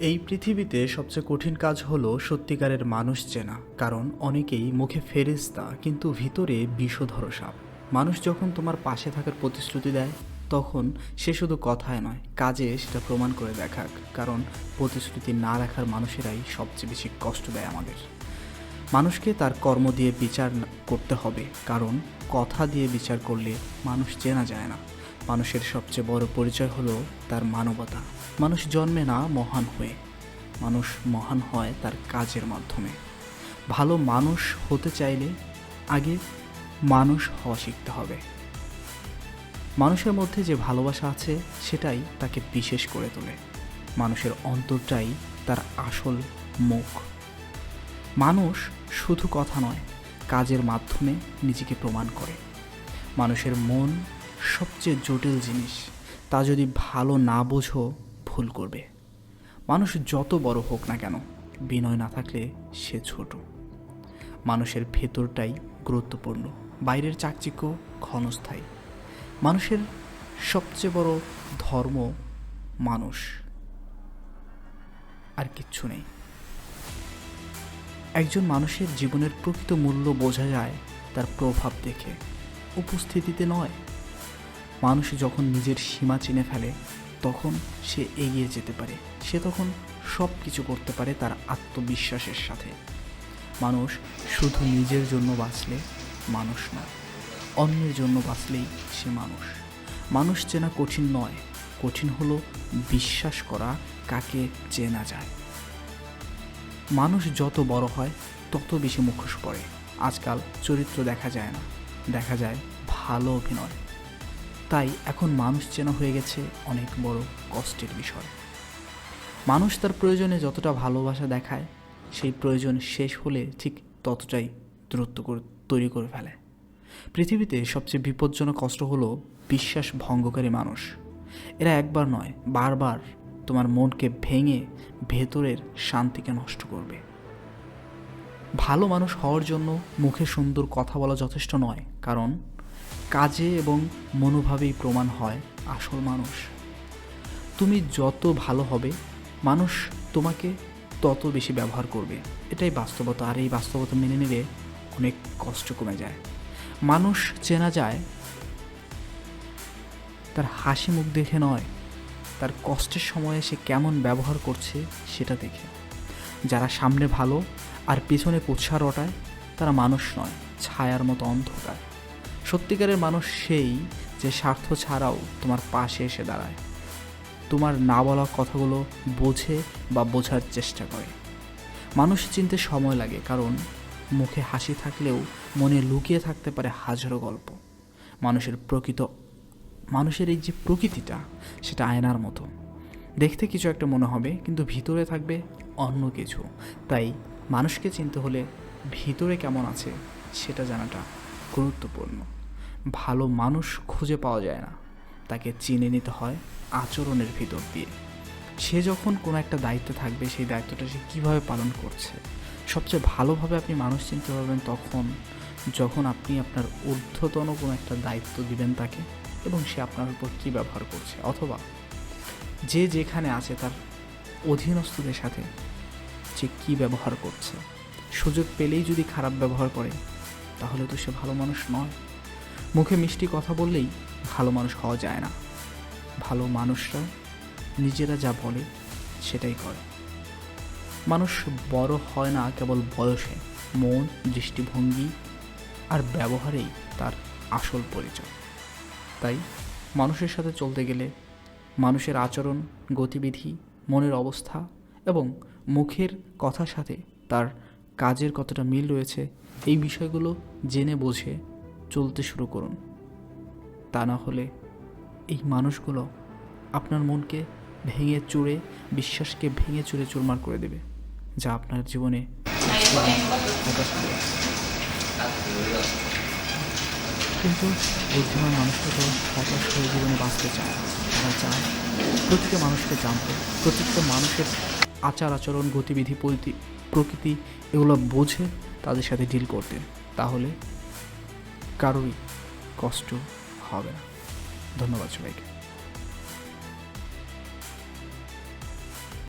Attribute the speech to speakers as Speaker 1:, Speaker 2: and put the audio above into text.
Speaker 1: এই পৃথিবীতে সবচেয়ে কঠিন কাজ হলো সত্যিকারের মানুষ চেনা, কারণ অনেকেই মুখে ফেরেস্তা কিন্তু ভিতরে বিষধর সাপ। মানুষ যখন তোমার পাশে থাকার প্রতিশ্রুতি দেয়, তখন সে শুধু কথায় নয়, কাজে সেটা প্রমাণ করে দেখাক, কারণ প্রতিশ্রুতি না রাখার মানুষেরাই সবচেয়ে বেশি কষ্ট দেয় আমাদের। মানুষকে তার কর্ম দিয়ে বিচার করতে হবে, কারণ কথা দিয়ে বিচার করলে মানুষ চেনা যায় না। মানুষের সবচেয়ে বড় পরিচয় হলো তার মানবতা। মানুষ জন্মে না, মহান হয়ে। মানুষ মহান হয় তার কাজের মাধ্যমে। ভালো মানুষ হতে চাইলে আগে মানুষ হওয়া শিখতে হবে। মানুষের মধ্যে যে ভালোবাসা আছে, সেটাই তাকে বিশেষ করে তোলে। মানুষের অন্তরটাই তার আসল মুখ। মানুষ শুধু কথা নয়, কাজের মাধ্যমে নিজেকে প্রমাণ করে। মানুষের মন সবচেয়ে জটিল জিনিস, তা যদি ভালো না বোঝো, ভুল করবে। মানুষ যত বড় হোক না কেন, বিনয় না থাকলে সে ছোট। মানুষের ভেতরটাই গুরুত্বপূর্ণ, বাইরের চাকচিক্য ক্ষণস্থায়ী। মানুষের সবচেয়ে বড় ধর্ম মানুষ। আর কিচ্ছু নেই। একজন মানুষের জীবনের প্রকৃত মূল্য বোঝা যায় তার প্রভাব দেখে। উপস্থিতিতে নয় মানুষ যখন নিজের সীমা চিনে ফেলে, তখন সে এগিয়ে যেতে পারে। সে তখন সব কিছু করতে পারে তার আত্মবিশ্বাসের সাথে। মানুষ শুধু নিজের জন্য বাঁচলে মানুষ নয়, অন্যের জন্য বাঁচলেই সে মানুষ। মানুষ চেনা কঠিন নয়, কঠিন হলো বিশ্বাস করা কাকে চেনা যায়। মানুষ যত বড় হয়, তত বেশি মুখোশ পড়ে। আজকাল চরিত্র দেখা যায় না, দেখা যায় ভালো অভিনয়। তাই এখন মানুষ চেনা হয়ে গেছে অনেক বড় কষ্টের বিষয়। মানুষ তার প্রয়োজনে যতটা ভালোবাসা দেখায়, সেই প্রয়োজন শেষ হলে ঠিক ততটাই দূরত্ব করে, তৈরি করে ফেলে। পৃথিবীতে সবচেয়ে বিপজ্জনক কষ্ট হলো বিশ্বাস ভঙ্গকারী মানুষ। এরা একবার নয়, বারবার তোমার মনকে ভেঙে ভেতরের শান্তিকে নষ্ট করবে। ভালো মানুষ হওয়ার জন্য মুখে সুন্দর কথা বলা যথেষ্ট নয়, কারণ কাজে এবং মনোভাবেই প্রমাণ হয় আসল মানুষ। তুমি যত ভালো হবে, মানুষ তোমাকে তত বেশি ব্যবহার করবে। এটাই বাস্তবতা, আর এই বাস্তবতা মেনে নিলে অনেক কষ্ট কমে যায়। মানুষ চেনা যায়, তার হাসি মুখ দেখে নয়, তার কষ্টের সময়ে সে কেমন ব্যবহার করছে সেটা দেখে। যারা সামনে ভালো আর পেছনে কুৎসা রটায়, তারা মানুষ নয়, ছায়ার মতো অন্ধকার। সত্যিকারের মানুষ সেই যে স্বার্থ ছাড়াও তোমার পাশে এসে দাঁড়ায়। তোমার না বলা কথাগুলো বোঝে বা বোঝার চেষ্টা করে। মানুষ চিনতে সময় লাগে, কারণ মুখে হাসি থাকলেও মনে লুকিয়ে থাকতে পারে হাজারো গল্প। মানুষের প্রকৃত, মানুষের এই যে প্রকৃতিটা, সেটা আয়নার মতো। দেখতে কিছু একটা মনে হবে, কিন্তু ভিতরে থাকবে অন্য কিছু। তাই মানুষকে চিনতে হলে ভিতরে কেমন আছে, সেটা জানাটা গুরুত্বপূর্ণ। ভালো মানুষ খুঁজে পাওয়া যায় না। তাকে চিনে নিতে হয় আচরণের ভিতর দিয়ে। সে যখন কোনো একটা দায়িত্বে থাকবে, সেই দায়িত্বটা সে কীভাবে পালন করছে? সবচেয়ে ভালোভাবে আপনি মানুষ চিনতে পারবেন তখন যখন আপনি আপনার ঊর্ধ্বতন কোনো একটা দায়িত্ব দিবেন তাকে এবং সে আপনার উপর কী ব্যবহার করছে অথবা যে যেখানে আছে তার অধীনস্থদের সাথে যে কী ব্যবহার করছে? সুযোগ পেলেই যদি খারাপ ব্যবহার করে, তাহলে তো সে ভালো মানুষ নয়। মুখে মিষ্টি কথা বললেই ভালো মানুষ হওয়া যায় না। ভালো মানুষরা নিজেরা যা বলে সেটাই করে। মানুষ বড় হয় না কেবল বয়সে, মন, দৃষ্টিভঙ্গি আর ব্যবহারেই তার আসল পরিচয়। তাই মানুষের সাথে চলতে গেলে মানুষের আচরণ, গতিবিধি, মনের অবস্থা এবং মুখের কথার সাথে তার কাজের কতটা মিল রয়েছে, এই বিষয়গুলো জেনে বুঝে চলতে শুরু করুন তা না হলে এই মানুষগুলো আপনার মনকে ভেঙে চুড়ে, বিশ্বাসকে ভেঙে চুড়ে চুরমার করে দেবে, যা আপনার জীবনে। কিন্তু বুদ্ধিমান মানুষটা তো হতাশ হয়ে জীবনে বাঁচতে চায়। তারা চায় প্রতিটা মানুষকে জানতে প্রত্যেকটা মানুষের আচার আচরণ, গতিবিধি প্রকৃতি এগুলো বোঝে তাদের সাথে ডিল করতে তাহলে কারোরই কষ্ট হবে না। ধন্যবাদ সবাইকে।